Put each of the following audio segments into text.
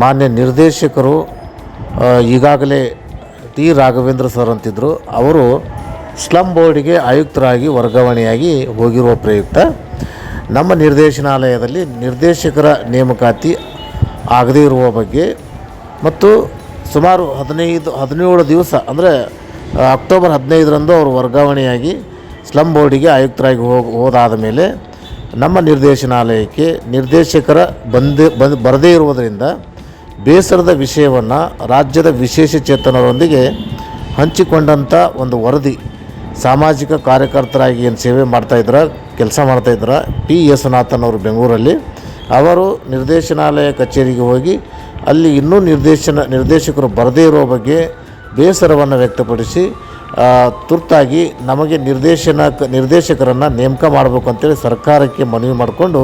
ಮಾನ್ಯ ನಿರ್ದೇಶಕರು ಈಗಾಗಲೇ ಟಿ. ರಾಘವೇಂದ್ರ ಸರ್ ಅಂತಿದ್ದರು ಅವರು ಸ್ಲಮ್ ಬೋರ್ಡಿಗೆ ಆಯುಕ್ತರಾಗಿ ವರ್ಗಾವಣೆಯಾಗಿ ಹೋಗಿರುವ ಪ್ರಯುಕ್ತ. ನಮ್ಮ ನಿರ್ದೇಶನಾಲಯದಲ್ಲಿ ನಿರ್ದೇಶಕರ ನೇಮಕಾತಿ ಆಗದೇ ಇರುವ ಬಗ್ಗೆ ಮತ್ತು ಸುಮಾರು ಹದಿನೈದು, ಹದಿನೇಳು ದಿವಸ, ಅಂದರೆ ಅಕ್ಟೋಬರ್ ಹದಿನೈದರಂದು ಅವರು ವರ್ಗಾವಣೆಯಾಗಿ ಸ್ಲಮ್ ಬೋರ್ಡಿಗೆ ಆಯುಕ್ತರಾಗಿ ಹೋಗಿ ಹೋದಾದ ಮೇಲೆ ನಮ್ಮ ನಿರ್ದೇಶನಾಲಯಕ್ಕೆ ನಿರ್ದೇಶಕರ ಬಂದು ಬಂದು, ಬರದೇ ಇರುವುದರಿಂದ ಬೇಸರದ ವಿಷಯವನ್ನು ರಾಜ್ಯದ ವಿಶೇಷ ಚೇತನರೊಂದಿಗೆ ಹಂಚಿಕೊಂಡಂಥ ಒಂದು ವರದಿ ಸಾಮಾಜಿಕ ಕಾರ್ಯಕರ್ತರಾಗಿ ಏನು ಸೇವೆ ಮಾಡ್ತಾಯಿದ್ರ ಕೆಲಸ ಮಾಡ್ತಾಯಿದ್ರ ಪಿ ಯೇಸುನಾಥನ್ ಅವರು ಬೆಂಗಳೂರಲ್ಲಿ. ಅವರು ನಿರ್ದೇಶನಾಲಯ ಕಚೇರಿಗೆ ಹೋಗಿ ಅಲ್ಲಿ ಇನ್ನೂ ನಿರ್ದೇಶನ, ನಿರ್ದೇಶಕರು ಬರದೇ ಇರೋ ಬಗ್ಗೆ ಬೇಸರವನ್ನು ವ್ಯಕ್ತಪಡಿಸಿ ತುರ್ತಾಗಿ ನಮಗೆ ನಿರ್ದೇಶನ, ನಿರ್ದೇಶಕರನ್ನು ನೇಮಕ ಮಾಡಬೇಕು ಅಂತೇಳಿ ಸರ್ಕಾರಕ್ಕೆ ಮನವಿ ಮಾಡಿಕೊಂಡು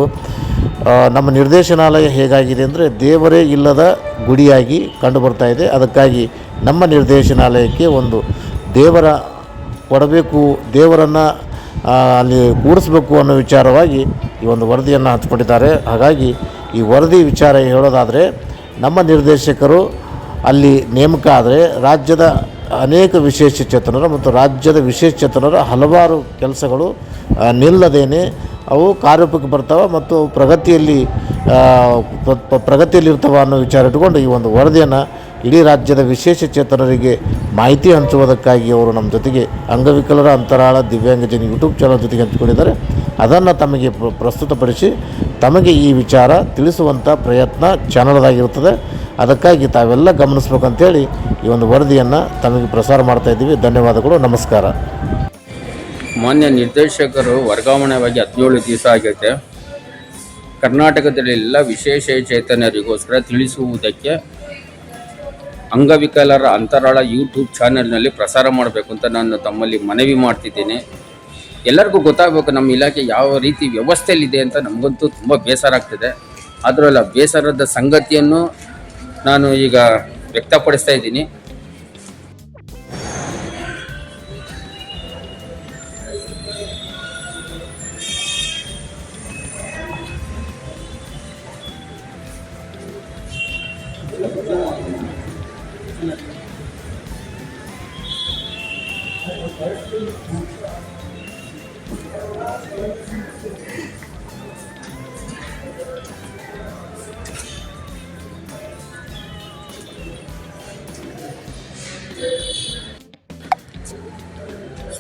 ನಮ್ಮ ನಿರ್ದೇಶನಾಲಯ ಹೇಗಾಗಿದೆ ಅಂದರೆ ದೇವರೇ ಇಲ್ಲದ ಗುಡಿಯಾಗಿ ಕಂಡುಬರ್ತಾ ಇದೆ. ಅದಕ್ಕಾಗಿ ನಮ್ಮ ನಿರ್ದೇಶನಾಲಯಕ್ಕೆ ಒಂದು ದೇವರ ಕೊಡಬೇಕು, ದೇವರನ್ನು ಅಲ್ಲಿ ಕೂಡಿಸ್ಬೇಕು ಅನ್ನೋ ವಿಚಾರವಾಗಿ ಈ ಒಂದು ವರದಿಯನ್ನು ಹಚ್ಕೊಂಡಿದ್ದಾರೆ ಹಾಗಾಗಿ ಈ ವರದಿ ವಿಚಾರ ಹೇಳೋದಾದರೆ, ನಮ್ಮ ನಿರ್ದೇಶಕರು ಅಲ್ಲಿ ನೇಮಕ ಆದರೆ ರಾಜ್ಯದ ಅನೇಕ ವಿಶೇಷ ಚೇತನರು ಮತ್ತು ರಾಜ್ಯದ ವಿಶೇಷ ಚೇತನರ ಹಲವಾರು ಕೆಲಸಗಳು ನಿಲ್ಲದೇನೆ ಅವು ಕಾರ್ಯರೂಪಕ್ಕೆ ಬರ್ತಾವೆ ಮತ್ತು ಪ್ರಗತಿಯಲ್ಲಿ ಪ್ರಗತಿಯಲ್ಲಿರ್ತವೆ ಅನ್ನೋ ವಿಚಾರ ಇಟ್ಕೊಂಡು ಈ ಒಂದು ವರದಿಯನ್ನು ಇಡೀ ರಾಜ್ಯದ ವಿಶೇಷ ಚೇತನರಿಗೆ ಮಾಹಿತಿ ಹಂಚುವುದಕ್ಕಾಗಿ ಅವರು ನಮ್ಮ ಜೊತೆಗೆ ಅಂಗವಿಕಲರ ಅಂತರಾಳ ದಿವ್ಯಾಂಗಜನ ಯೂಟ್ಯೂಬ್ ಚಾನಲ್ ಜೊತೆಗೆ ಹಂಚಿಕೊಂಡಿದ್ದಾರೆ. ಅದನ್ನು ತಮಗೆ ಪ್ರ- ಪ್ರಸ್ತುತಪಡಿಸಿ ತಮಗೆ ಈ ವಿಚಾರ ತಿಳಿಸುವಂಥ ಪ್ರಯತ್ನ ಚಾನಲ್ದಾಗಿರುತ್ತದೆ. ಅದಕ್ಕಾಗಿ ತಾವೆಲ್ಲ ಗಮನಿಸ್ಬೇಕಂತೇಳಿ ಈ ಒಂದು ವರದಿಯನ್ನು ತಮಗೆ ಪ್ರಸಾರ ಮಾಡ್ತಾ ಇದ್ದೀವಿ. ಧನ್ಯವಾದಗಳು. ನಮಸ್ಕಾರ. ಮಾನ್ಯ ನಿರ್ದೇಶಕರು, ವರ್ಗಾವಣೆವಾಗಿ ಹದಿನೇಳು ದಿವಸ ಆಗೈತೆ ಕರ್ನಾಟಕದಲ್ಲೆಲ್ಲ ವಿಶೇಷ ಚೇತನರಿಗೋಸ್ಕರ ತಿಳಿಸುವುದಕ್ಕೆ ಅಂಗವಿಕಲರ ಅಂತರಾಳ ಯೂಟ್ಯೂಬ್ ಚಾನೆಲ್ನಲ್ಲಿ ಪ್ರಸಾರ ಮಾಡಬೇಕು ಅಂತ ನಾನು ತಮ್ಮಲ್ಲಿ ಮನವಿ ಮಾಡ್ತಿದ್ದೀನಿ. ಎಲ್ಲರಿಗೂ ಗೊತ್ತಾಗಬೇಕು ನಮ್ಮ ಇಲಾಖೆ ಯಾವ ರೀತಿ ವ್ಯವಸ್ಥೆಯಲ್ಲಿದೆ ಅಂತ ನಮಗಂತೂ ತುಂಬ ಬೇಸರ ಆಗ್ತಿದೆ. ಅದರಲ್ಲ ಬೇಸರದ ಸಂಗತಿಯನ್ನು ನಾನು ಈಗ ವ್ಯಕ್ತಪಡಿಸ್ತಾ ಇದ್ದೀನಿ.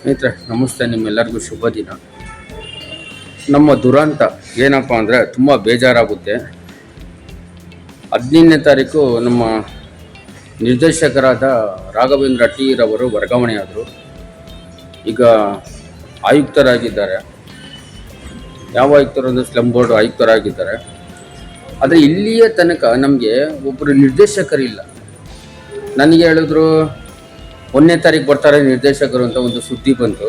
ಸ್ನೇಹಿತರೆ, ನಮಸ್ತೆ, ನಿಮ್ಮೆಲ್ಲರಿಗೂ ಶುಭ ದಿನ. ನಮ್ಮ ದುರಂತ ಏನಪ್ಪ ಅಂದರೆ ತುಂಬ ಬೇಜಾರಾಗುತ್ತೆ. ಹದಿನೈದನೇ ತಾರೀಕು ನಮ್ಮ ನಿರ್ದೇಶಕರಾದ ರಾಘವೇಂದ್ರ ಟಿ ರವರು ವರ್ಗಾವಣೆಯಾದರು. ಈಗ ಆಯುಕ್ತರಾಗಿದ್ದಾರೆ. ಯಾವ ಆಯುಕ್ತರು ಅಂದರೆ ಸ್ಲಮ್ ಬೋರ್ಡ್ ಆಯುಕ್ತರಾಗಿದ್ದಾರೆ. ಆದರೆ ಇಲ್ಲಿಯ ತನಕ ನಮಗೆ ಒಬ್ಬರು ನಿರ್ದೇಶಕರಿಲ್ಲ. ನನಗೆ ಹೇಳಿದ್ರು ಒಂದನೇ ತಾರೀಕು ಬರ್ತಾರೆ ನಿರ್ದೇಶಕರು ಅಂತ ಒಂದು ಸುದ್ದಿ ಬಂತು.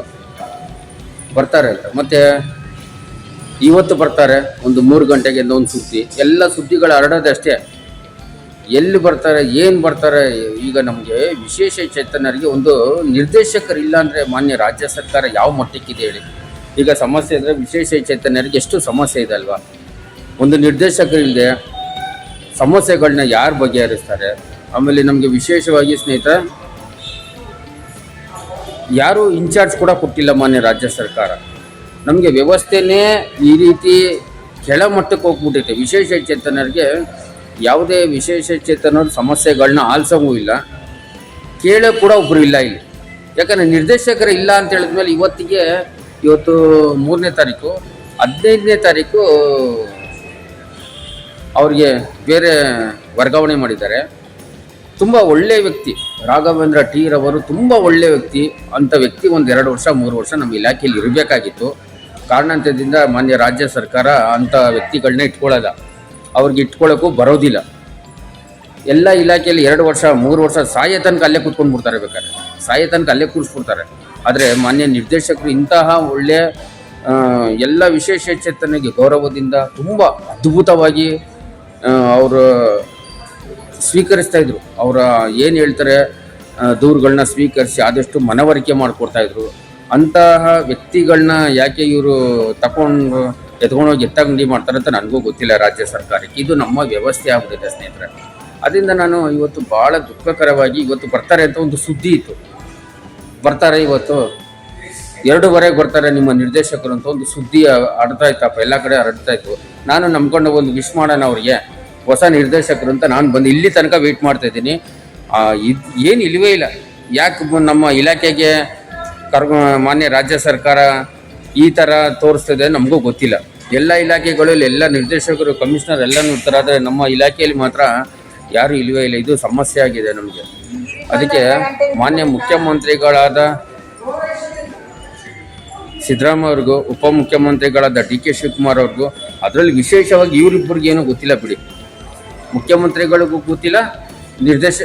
ಬರ್ತಾರೆ ಅಂತ. ಮತ್ತೆ ಇವತ್ತು ಬರ್ತಾರೆ ಒಂದು ಮೂರು ಗಂಟೆಗೆ ಒಂದು ಸುದ್ದಿ. ಎಲ್ಲ ಸುದ್ದಿಗಳು ಹರಡೋದಷ್ಟೇ ಎಲ್ಲಿ ಬರ್ತಾರೆ, ಏನು ಬರ್ತಾರೆ, ಈಗ ನಮಗೆ ವಿಶೇಷ ಚೇತನರಿಗೆ ಒಂದು ನಿರ್ದೇಶಕರಿಲ್ಲ ಅಂದರೆ ಮಾನ್ಯ ರಾಜ್ಯ ಸರ್ಕಾರ ಯಾವ ಮಟ್ಟಕ್ಕಿದೆ ಹೇಳಿ. ಈಗ ಸಮಸ್ಯೆ ಅಂದರೆ ವಿಶೇಷ ಚೇತನರಿಗೆ ಎಷ್ಟು ಸಮಸ್ಯೆ ಇದೆ ಅಲ್ವಾ? ಒಂದು ನಿರ್ದೇಶಕರಿಲ್ಲದೆ ಸಮಸ್ಯೆಗಳನ್ನ ಯಾರು ಬಗೆಹರಿಸ್ತಾರೆ? ಆಮೇಲೆ ನಮಗೆ ವಿಶೇಷವಾಗಿ ಸ್ನೇಹಿತರೆ ಯಾರೂ ಇನ್ಚಾರ್ಜ್ ಕೂಡ ಕೊಟ್ಟಿಲ್ಲ ಮಾನ್ಯ ರಾಜ್ಯ ಸರ್ಕಾರ. ನಮಗೆ ವ್ಯವಸ್ಥೆನೇ ಈ ರೀತಿ ಕೆಳಮಟ್ಟಕ್ಕೆ ಹೋಗ್ಬಿಟ್ಟೈತೆ ವಿಶೇಷ ಚೇತನರಿಗೆ ಯಾವುದೇ ವಿಶೇಷ ಚೇತನರ ಸಮಸ್ಯೆಗಳನ್ನ ಆಲಿಸೋಂಗೂ ಇಲ್ಲ. ಕೇಳೋ ಕೂಡ ಒಬ್ಬರು ಇಲ್ಲ ಇಲ್ಲಿ. ಯಾಕಂದರೆ ನಿರ್ದೇಶಕರು ಇಲ್ಲ ಅಂತ ಹೇಳಿದ್ಮೇಲೆ ಇವತ್ತಿಗೆ ಇವತ್ತು ಮೂರನೇ ತಾರೀಕು, ಹದಿನೈದನೇ ತಾರೀಕು ಅವ್ರಿಗೆ ಬೇರೆ ವರ್ಗಾವಣೆ ಮಾಡಿದ್ದಾರೆ. ತುಂಬ ಒಳ್ಳೆಯ ವ್ಯಕ್ತಿ. ರಾಘವೇಂದ್ರ ಟಿ ರವರು ತುಂಬ ಒಳ್ಳೆಯ ವ್ಯಕ್ತಿ ಅಂಥ ವ್ಯಕ್ತಿ ಒಂದು ಎರಡು ವರ್ಷ, ಮೂರು ವರ್ಷ ನಮ್ಮ ಇಲಾಖೆಯಲ್ಲಿ ಇರಬೇಕಾಗಿತ್ತು. ಕಾರಣಾಂತರದಿಂದ ಮಾನ್ಯ ರಾಜ್ಯ ಸರ್ಕಾರ ಅಂಥ ವ್ಯಕ್ತಿಗಳನ್ನ ಇಟ್ಕೊಳ್ಳಲ್ಲ ಅವ್ರಿಗೆ ಇಟ್ಕೊಳ್ಳೋಕ್ಕೂ ಬರೋದಿಲ್ಲ. ಎಲ್ಲ ಇಲಾಖೆಯಲ್ಲಿ ಎರಡು ವರ್ಷ, ಮೂರು ವರ್ಷ ಸಾಯ ತನಕ ಅಲ್ಲೇ ಕೂತ್ಕೊಂಡು ಬಿಡ್ತಾರೆ ಬೇಕಾದ್ರೆ. ಸಾಯ ತನಕ ಅಲ್ಲೇ ಕೂರಿಸ್ಬಿಡ್ತಾರೆ. ಆದರೆ ಮಾನ್ಯ ನಿರ್ದೇಶಕರು ಇಂತಹ ಒಳ್ಳೆಯ ಎಲ್ಲ ವಿಶೇಷ ಚೇತನಿಗೆ ಗೌರವದಿಂದ ತುಂಬ ಅದ್ಭುತವಾಗಿ ಅವರು ಸ್ವೀಕರಿಸ್ತಾ ಇದ್ರು. ಅವರ ಏನು ಹೇಳ್ತಾರೆ ದೂರುಗಳನ್ನ ಸ್ವೀಕರಿಸಿ ಆದಷ್ಟು ಮನವರಿಕೆ ಮಾಡಿಕೊಡ್ತಾ ಇದ್ರು. ಅಂತಹ ವ್ಯಕ್ತಿಗಳನ್ನ ಯಾಕೆ ಇವರು ತಗೊಂಡು ಎತ್ಕೊಂಡೋಗಿ ಎತ್ತಂಗಡಿ ಮಾಡ್ತಾರೆ ಅಂತ ನನಗೂ ಗೊತ್ತಿಲ್ಲ ರಾಜ್ಯ ಸರ್ಕಾರಕ್ಕೆ. ಇದು ನಮ್ಮ ವ್ಯವಸ್ಥೆ ಆಗ್ಬಿಟ್ಟಿದೆ ಸ್ನೇಹಿತರೆ. ಅದರಿಂದ ನಾನು ಇವತ್ತು ಭಾಳ ದುಃಖಕರವಾಗಿ ಇವತ್ತು ಬರ್ತಾರೆ ಅಂತ ಒಂದು ಸುದ್ದಿ ಇತ್ತು. ಬರ್ತಾರೆ ಇವತ್ತು. ಎರಡೂವರೆಗೆ ಬರ್ತಾರೆ ನಿಮ್ಮ ನಿರ್ದೇಶಕರು ಅಂತ ಒಂದು ಸುದ್ದಿ ಹರಡ್ತಾ ಇತ್ತಪ್ಪ ಎಲ್ಲ ಕಡೆ ಹರಡ್ತಾ ಇತ್ತು. ನಾನು ನಂಬ್ಕೊಂಡು ಒಂದು ವಿಶ್ ಮಾಡೋಣ ಅವ್ರಿಗೆ. ಹೊಸ ನಿರ್ದೇಶಕರು ಅಂತ ನಾನು ಬಂದು ಇಲ್ಲಿ ತನಕ ವೆಯ್ಟ್ ಮಾಡ್ತಾ ಇದ್ದೀನಿ. ಇದು ಏನು ಇಲ್ಲವೇ ಇಲ್ಲ. ಯಾಕೆ ನಮ್ಮ ಇಲಾಖೆಗೆ ಕರ್ ಮಾನ್ಯ ರಾಜ್ಯ ಸರ್ಕಾರ ಈ ಥರ ತೋರಿಸ್ತದೆ ನಮಗೂ ಗೊತ್ತಿಲ್ಲ. ಎಲ್ಲ ಇಲಾಖೆಗಳಲ್ಲಿ ಎಲ್ಲ ನಿರ್ದೇಶಕರು ಕಮಿಷನರ್ ಎಲ್ಲ ನೋಡ್ತಾರೆ, ಆದರೆ ನಮ್ಮ ಇಲಾಖೆಯಲ್ಲಿ ಮಾತ್ರ ಯಾರೂ ಇಲ್ಲವೇ ಇಲ್ಲ. ಇದು ಸಮಸ್ಯೆ ಆಗಿದೆ ನಮಗೆ. ಅದಕ್ಕೆ ಮಾನ್ಯ ಮುಖ್ಯಮಂತ್ರಿಗಳಾದ ಸಿದ್ದರಾಮಯ್ಯ ಅವ್ರಿಗೂ ಉಪಮುಖ್ಯಮಂತ್ರಿಗಳಾದ ಡಿ ಕೆ ಶಿವಕುಮಾರ್ ಅವ್ರಿಗೂ, ಅದರಲ್ಲಿ ವಿಶೇಷವಾಗಿ ಇವರಿಬ್ಬರಿಗೆ ಏನೂ ಗೊತ್ತಿಲ್ಲ ಬಿಡಿ. ಮುಖ್ಯಮಂತ್ರಿಗಳಿಗೂ ಗೊತ್ತಿಲ್ಲ, ನಿರ್ದೇಶ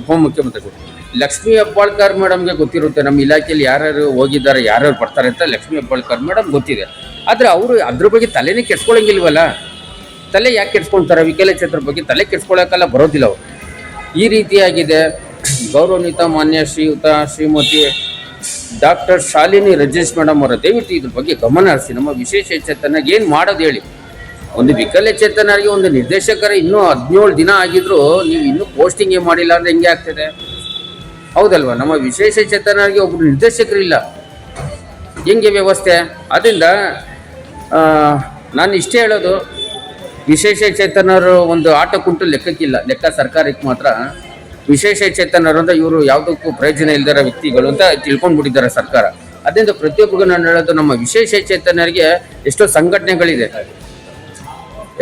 ಉಪಮುಖ್ಯಮಂತ್ರಿಗಳು ಲಕ್ಷ್ಮೀ ಹೆಬ್ಬಾಳ್ಕರ್ ಮೇಡಮ್ಗೆ ಗೊತ್ತಿರುತ್ತೆ, ನಮ್ಮ ಇಲಾಖೆಯಲ್ಲಿ ಯಾರ್ಯಾರು ಹೋಗಿದ್ದಾರೆ, ಯಾರ್ಯಾರು ಬರ್ತಾರೆ ಅಂತ ಲಕ್ಷ್ಮೀ ಹೆಬ್ಬಾಳ್ಕರ್ ಮೇಡಮ್ ಗೊತ್ತಿದೆ. ಆದರೆ ಅವರು ಅದ್ರ ಬಗ್ಗೆ ತಲೆನೇ ಕೆಡ್ಸ್ಕೊಳಂಗಿಲ್ವಲ್ಲ? ತಲೆ ಯಾಕೆ ಕೆಡ್ಸ್ಕೊಳ್ತಾರೆ? ವಿಕಲಚೇತರ ಬಗ್ಗೆ ತಲೆ ಕೆಡ್ಸ್ಕೊಳಕ್ಕೆಲ್ಲ ಬರೋದಿಲ್ಲ ಅವರು. ಈ ರೀತಿಯಾಗಿದೆ. ಗೌರವಾನ್ವಿತ ಮಾನ್ಯ ಶ್ರೀಯುತ ಶ್ರೀಮತಿ ಡಾಕ್ಟರ್ ಶಾಲಿನಿ ರಜೇಶ್ ಮೇಡಮ್ ಅವರ ದಯವಿಟ್ಟು ಇದ್ರ ಬಗ್ಗೆ ಗಮನ ಹರಿಸಿ. ನಮ್ಮ ವಿಶೇಷ ಚೇತನಾಗಿ ಏನು ಮಾಡೋದು ಹೇಳಿ. ಒಂದು ವಿಕಲಚೇತನರಿಗೆ ಒಂದು ನಿರ್ದೇಶಕರ ಇನ್ನೂ ಹದಿನೇಳು ದಿನ ಆಗಿದ್ರು ನೀವು ಇನ್ನೂ ಪೋಸ್ಟಿಂಗೇ ಮಾಡಿಲ್ಲ ಅಂದ್ರೆ ಹೆಂಗೆ ಆಗ್ತದೆ? ಹೌದಲ್ವಾ? ನಮ್ಮ ವಿಶೇಷ ಚೇತನರಿಗೆ ಒಬ್ಬರು ನಿರ್ದೇಶಕರು ಇಲ್ಲ. ಹೆಂಗೆ ವ್ಯವಸ್ಥೆ? ಅದರಿಂದ ನಾನು ಇಷ್ಟೇ ಹೇಳೋದು, ವಿಶೇಷ ಚೇತನರು ಒಂದು ಆಟ ಕುಂಟು ಲೆಕ್ಕಕ್ಕಿಲ್ಲ. ಲೆಕ್ಕ ಸರ್ಕಾರಕ್ಕೆ ಮಾತ್ರ. ವಿಶೇಷ ಚೇತನರು ಅಂದ್ರೆ ಇವರು ಯಾವುದಕ್ಕೂ ಪ್ರಯೋಜನ ಇಲ್ಲದಿರೋ ವ್ಯಕ್ತಿಗಳು ಅಂತ ತಿಳ್ಕೊಂಡ್ಬಿಟ್ಟಿದ್ದಾರೆ ಸರ್ಕಾರ. ಅದರಿಂದ ಪ್ರತಿಯೊಬ್ಬರಿಗೂ ನಾನು ಹೇಳೋದು, ನಮ್ಮ ವಿಶೇಷ ಚೇತನರಿಗೆ ಎಷ್ಟೋ ಸಂಘಟನೆಗಳಿದೆ.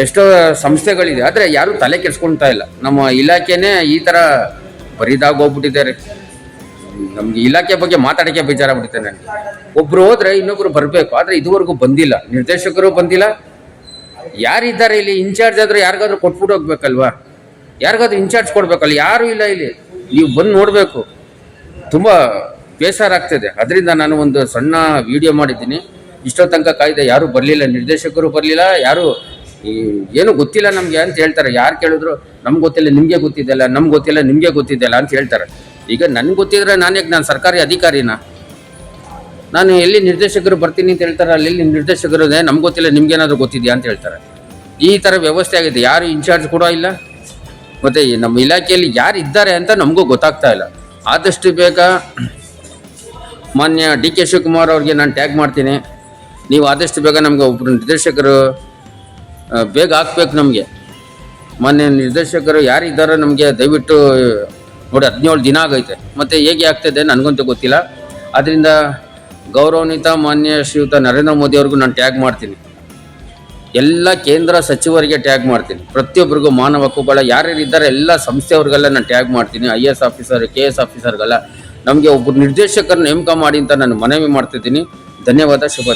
ಎಷ್ಟೋ ಸಂಸ್ಥೆಗಳಿದೆ, ಆದರೆ ಯಾರೂ ತಲೆ ಕೆಡ್ಸ್ಕೊಳ್ತಾ ಇಲ್ಲ. ನಮ್ಮ ಇಲಾಖೆನೇ ಈ ಥರ ಬರಿದಾಗ ಹೋಗ್ಬಿಟ್ಟಿದ್ದಾರೆ. ನಮ್ಗೆ ಇಲಾಖೆ ಬಗ್ಗೆ ಮಾತಾಡಕ್ಕೆ ಬೇಜಾರಾಗ್ಬಿಡುತ್ತೆ ನನಗೆ. ಒಬ್ರು ಹೋದ್ರೆ ಇನ್ನೊಬ್ರು ಬರಬೇಕು, ಆದರೆ ಇದುವರೆಗೂ ಬಂದಿಲ್ಲ. ನಿರ್ದೇಶಕರು ಬಂದಿಲ್ಲ. ಯಾರಿದ್ದಾರೆ ಇಲ್ಲಿ? ಇನ್ಚಾರ್ಜ್ ಆದ್ರೆ ಯಾರಿಗಾದ್ರೂ ಕೊಟ್ಬಿಟ್ಟು ಹೋಗ್ಬೇಕಲ್ವಾ? ಯಾರಿಗಾದ್ರೂ ಇನ್ಚಾರ್ಜ್ ಕೊಡ್ಬೇಕಲ್ಲ? ಯಾರು ಇಲ್ಲ ಇಲ್ಲಿ. ನೀವು ಬಂದು ನೋಡಬೇಕು. ತುಂಬ ಬೇಸರಾಗ್ತದೆ ಅದರಿಂದ ನಾನು ಒಂದು ಸಣ್ಣ ವಿಡಿಯೋ ಮಾಡಿದ್ದೀನಿ. ಇಷ್ಟೋ ತನಕ ಕಾಯ್ದೆ ಯಾರೂ ಬರಲಿಲ್ಲ. ನಿರ್ದೇಶಕರು ಬರಲಿಲ್ಲ, ಯಾರು ಏನು ಗೊತ್ತಿಲ್ಲ ನಮಗೆ ಅಂತ ಹೇಳ್ತಾರೆ. ಯಾರು ಕೇಳಿದ್ರು, ನಮ್ಗೆ ಗೊತ್ತಿಲ್ಲ, ನಿಮಗೆ ಗೊತ್ತಿದೆಯಲ್ಲ ನಮ್ಗೆ ಗೊತ್ತಿಲ್ಲ, ನಿಮಗೆ ಗೊತ್ತಿದೆಯಲ್ಲ ಅಂತ ಹೇಳ್ತಾರೆ. ಈಗ ನನ್ಗೆ ಗೊತ್ತಿದ್ರೆ ನಾನು ಯಾಕೆ ನಾನು ಸರ್ಕಾರಿ ಅಧಿಕಾರಿನ? ನಾನು ಎಲ್ಲಿ ನಿರ್ದೇಶಕರು ಬರ್ತೀನಿ ಅಂತ ಹೇಳ್ತಾರೆ, ಅಲ್ಲಿ ನಿರ್ದೇಶಕರು ನಮ್ಗೆ ಗೊತ್ತಿಲ್ಲ ನಿಮ್ಗೇನಾದರೂ ಗೊತ್ತಿದೆಯಾ ಅಂತ ಹೇಳ್ತಾರೆ. ಈ ಥರ ವ್ಯವಸ್ಥೆ ಆಗಿದೆ. ಯಾರು ಇನ್ಚಾರ್ಜ್ ಕೂಡ ಇಲ್ಲ. ಮತ್ತು ನಮ್ಮ ಇಲಾಖೆಯಲ್ಲಿ ಯಾರು ಇದ್ದಾರೆ ಅಂತ ನಮಗೂ ಗೊತ್ತಾಗ್ತಾ ಇಲ್ಲ. ಆದಷ್ಟು ಬೇಗ ಮಾನ್ಯ ಡಿ ಕೆ ಶಿವಕುಮಾರ್ ಅವ್ರಿಗೆ ನಾನು ಟ್ಯಾಗ್ ಮಾಡ್ತೀನಿ. ನೀವು ಆದಷ್ಟು ಬೇಗ ನಮಗೆ ಒಬ್ಬರು ನಿರ್ದೇಶಕರು ಬೇಗ ಹಾಕ್ಬೇಕು ನಮಗೆ. ಮಾನ್ಯ ನಿರ್ದೇಶಕರು ಯಾರಿದ್ದಾರೋ ನಮಗೆ ದಯವಿಟ್ಟು, ನೋಡಿ ಹದಿನೇಳು ದಿನ ಆಗೈತೆ. ಮತ್ತು ಹೇಗೆ ಆಗ್ತದೆ ನನಗಂತೂ ಗೊತ್ತಿಲ್ಲ. ಅದರಿಂದ ಗೌರವಾನ್ವಿತ, ಮಾನ್ಯ ಶ್ರೀಯುತ ನರೇಂದ್ರ ಮೋದಿ ಅವ್ರಿಗೂ ನಾನು ಟ್ಯಾಗ್ ಮಾಡ್ತೀನಿ. ಎಲ್ಲ ಕೇಂದ್ರ ಸಚಿವರಿಗೆ ಟ್ಯಾಗ್ ಮಾಡ್ತೀನಿ. ಪ್ರತಿಯೊಬ್ಬರಿಗೂ ಮಾನವ ಹಕ್ಕುಗಳ ಯಾರ್ಯಾರಿದ್ದಾರೆ ಎಲ್ಲ ಸಂಸ್ಥೆಯವ್ರಿಗೆಲ್ಲ ನಾನು ಟ್ಯಾಗ್ ಮಾಡ್ತೀನಿ. I S officer, K S ಆಫೀಸರ್ಗೆಲ್ಲ. ನಮಗೆ ಒಬ್ಬರು ನಿರ್ದೇಶಕರನ್ನ ನೇಮಕ ಮಾಡಿ ಅಂತ ನಾನು ಮನವಿ ಮಾಡ್ತಿದ್ದೀನಿ. ಧನ್ಯವಾದ, ಶುಭ